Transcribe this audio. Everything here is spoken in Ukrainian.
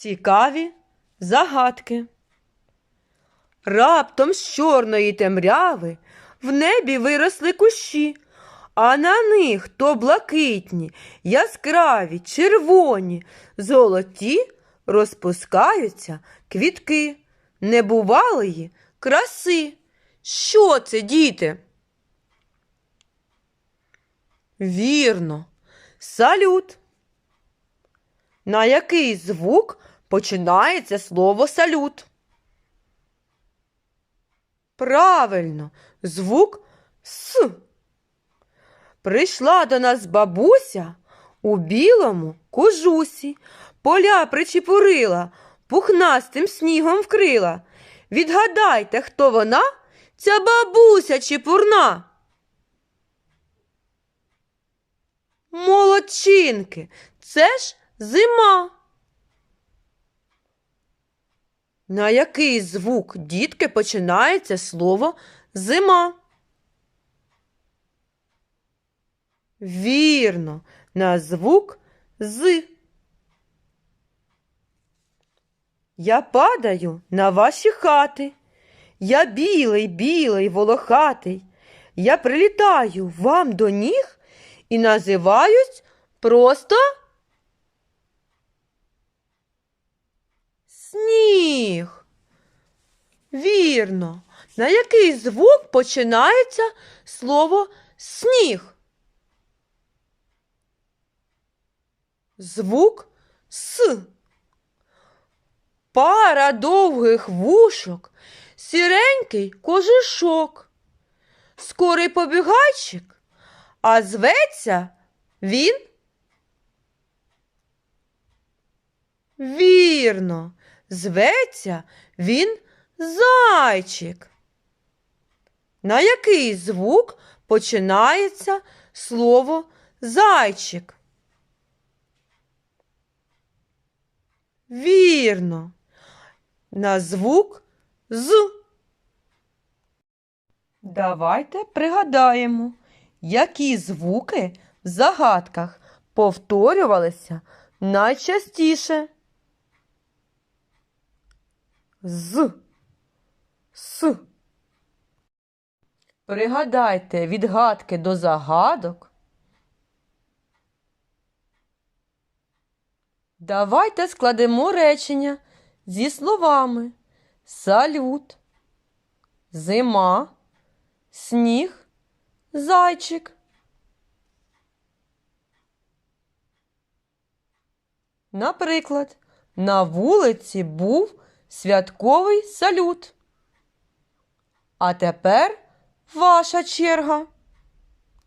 Цікаві загадки. Раптом з чорної темряви в небі виросли кущі, а на них то блакитні, яскраві, червоні, золоті розпускаються квітки небувалої краси. Що це, діти? Вірно, салют. На який звук починається слово салют? Правильно, звук С. Прийшла до нас бабуся у білому кожусі, поля причепурила, пухнастим снігом вкрила. Відгадайте, хто вона? Ця бабуся чепурна. Молодчинки, це ж зима. На який звук дітки починається слово зима? Вірно, на звук з. Я падаю на ваші хати. Я білий, білий, волохатий. Я прилітаю вам до ніг і називаюсь просто сніг. Вірно. На який звук починається слово сніг? Звук С. Пара довгих вушок, сіренький кожушок, скорий побігайчик, а зветься він? Вірно, зветься він зайчик. На який звук починається слово зайчик? Вірно, на звук з. Давайте пригадаємо, які звуки в загадках повторювалися найчастіше. З. С. Пригадайте відгадки до загадок. Давайте складемо речення зі словами салют, зима, сніг, зайчик. Наприклад, на вулиці був святковий салют. А тепер ваша черга.